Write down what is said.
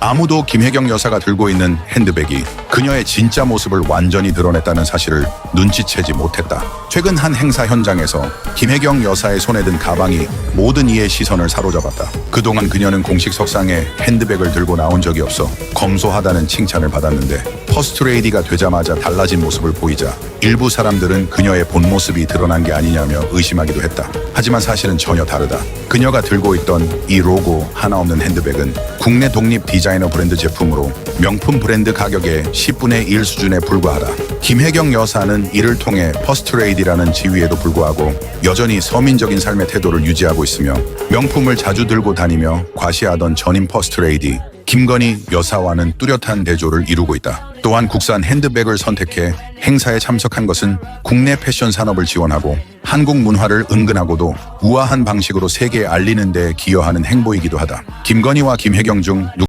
아무도 김혜경 여사가 들고 있는 핸드백이 그녀의 진짜 모습을 완전히 드러냈다는 사실을 눈치채지 못했다. 최근 한 행사 현장에서 김혜경 여사의 손에 든 가방이 모든 이의 시선을 사로잡았다. 그동안 그녀는 공식 석상에 핸드백을 들고 나온 적이 없어 검소하다는 칭찬을 받았는데 퍼스트 레이디가 되자마자 달라진 모습을 보이자 일부 사람들은 그녀의 본 모습이 드러난 게 아니냐며 의심하기도 했다. 하지만 사실은 전혀 다르다. 그녀가 들고 있던 이 로고 하나 없는 핸드백은 국내 독립 디자이너 브랜드 제품으로 명품 브랜드 가격의 10분의 1 수준에 불과하다. 김혜경 여사는 이를 통해 퍼스트레이디라는 지위에도 불구하고 여전히 서민적인 삶의 태도를 유지하고 있으며 명품을 자주 들고 다니며 과시하던 전임 퍼스트레이디 김건희 여사와는 뚜렷한 대조를 이루고 있다. 또한 국산 핸드백을 선택해 행사에 참석한 것은 국내 패션 산업을 지원하고 한국 문화를 은근하고도 우아한 방식으로 세계에 알리는 데 기여하는 행보이기도 하다. 김건희와 김혜경 중